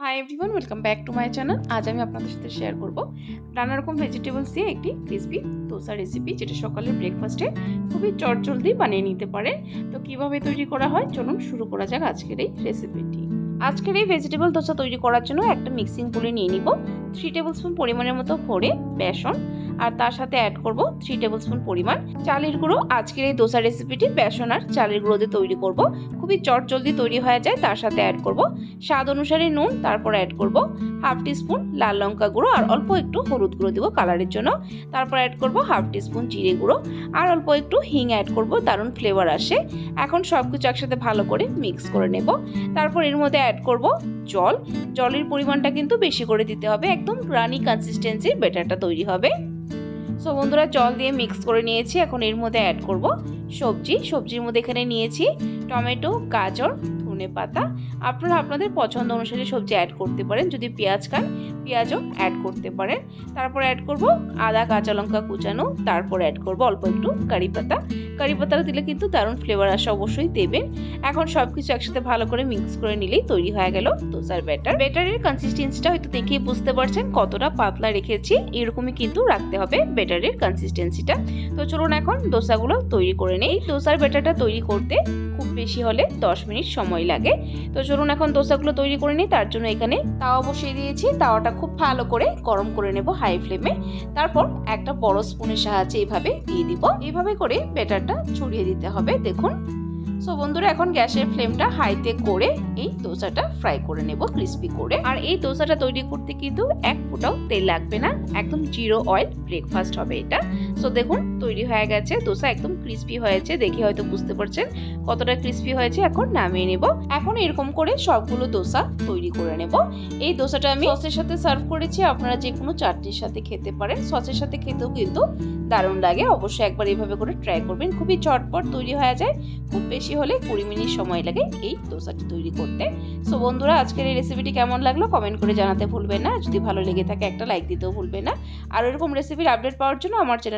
Hi everyone welcome back to my channel আজ আমি আপনাদের সাথে শেয়ার করব নানা রকম ভেজিটেবলস দিয়ে একটি ক্রিসপি দোসা রেসিপি যেটা সকালের ব্রেকফাস্টে খুবই চটজলদি বানিয়ে নিতে পারেন। তো কীভাবে তৈরি করা হয়? চলুন শুরু করা যাক আজকের এই রেসিপিটি আজকের এই ভেজিটেবল দোসা তৈরি করার জন্য একটা মিক্সিং বলে নিয়ে নিব। থ্রি টেবিল স্পুন পরিমাণের মতো ভরে বেসন আর তার সাথে অ্যাড করব থ্রি টেবিল স্পুন পরিমাণ চালের গুঁড়ো। আজকের এই দোসা রেসিপিটি বেসন আর চালের গুঁড়ো দিয়ে তৈরি করব। খুবই চটজলদি তৈরি হয়ে যায়, তার সাথে অ্যাড করব স্বাদ অনুসারে নুন, তারপর অ্যাড করব হাফ টিস্পুন লাল লঙ্কা গুঁড়ো আর অল্প একটু হলুদ গুঁড়ো দেবো কালারের জন্য। তারপর অ্যাড করব হাফ টিস্পুন জিরে গুঁড়ো আর অল্প একটু হিং অ্যাড করব, দারুণ ফ্লেভার আসে। এখন সব কিছু একসাথে ভালো করে মিক্স করে নেব। তারপর এর মধ্যে অ্যাড করব জল। জলের পরিমাণটা কিন্তু বেশি করে দিতে হবে, একদম রানি কনসিস্টেন্সির বেটারটা তৈরি হবে। সো বন্ধুরা, জল দিয়ে মিক্স করে নিয়েছি। এখন এর মধ্যে অ্যাড করব সবজি। সবজির মধ্যে এখানে নিয়েছি টমেটো, গাজর, ধনে পাতা। আপনারা আপনাদের পছন্দ অনুসারে সবজি অ্যাড করতে পারেন। যদি পেঁয়াজ খান, পেঁয়াজও অ্যাড করতে পারেন। তারপর অ্যাড করব আদা, কাঁচা লঙ্কা কুচানো। তারপর অ্যাড করব অল্প একটু কারি পাতা। কারি পাতাটা দিলে কিন্তু দারুণ ফ্লেভার আসে অবশ্যই দেবেন। এখন সব কিছু একসাথে ভালো করে মিক্স করে নিলেই তৈরি হয়ে গেল দোসার ব্যাটার ব্যাটারের কনসিস্টেন্সিটা হয়তো দেখেই বুঝতে পারছেন কতটা পাতলা রেখেছি এরকমই কিন্তু রাখতে হবে ব্যাটারের কনসিস্টেন্সিটা তো চলুন এখন দোসাগুলো তৈরি করে নেই। দোসার ব্যাটারটা তৈরি করতে খুব বেশি হলে দশ মিনিট সময় লাগে। তো চলুন এখন দোসাগুলো তৈরি করে নিই, তার জন্য এখানে তাওয়া বসিয়ে দিয়েছি। তাওয়াটা খুব ভালো করে গরম করে নেব হাই ফ্লেমে। তারপর একটা বড় স্পুনের সাহায্যে এইভাবে দিয়ে দিব। এইভাবে করে ব্যাটারটা ছড়িয়ে দিতে হবে, দেখুন। সো বন্ধুরা, এখন গ্যাসের ফ্লেমটা হাইতে করে এই দোসাটা ফ্রাই করে নেব, ক্রিস্পি করে। আর এই দোসাটা তৈরি করতে কিন্তু এক ফুটাও তেল লাগবে না। একদম জিরো অয়েল ব্রেকফাস্ট হবে এটা। সো দেখুন, তৈরি হয়ে গেছে। দোসা একদম ক্রিস্পি হয়েছে। দেখে হয়তো বুঝতে পারছেন কতটা ক্রিস্পি হয়েছে। এখন নামিয়ে নেব। এখন এরকম করে সবগুলো দোসা তৈরি করে নেব। এই দোসাটা আমি সসের সাথে সার্ভ করেছি। আপনারা যে কোনো চাটনির সাথে খেতে পারেন। সসের সাথে খেতেও কিন্তু দারুণ লাগে। অবশ্যই একবার এইভাবে করে ট্রাই করবেন। খুবই চটপট তৈরি হয়ে যায়। খুব বেশি হলে কুড়ি মিনিট সময় লাগে এই দোসাটি তৈরি করতে। সো বন্ধুরা, আজকের এই রেসিপিটি কেমন লাগল কমেন্ট করে জানাতে ভুলবেন না। যদি ভালো লেগে থাকে, একটা লাইক দিতেও ভুলবেন না। আর এরকম রেসিপির আপডেট পাওয়ার জন্য আমার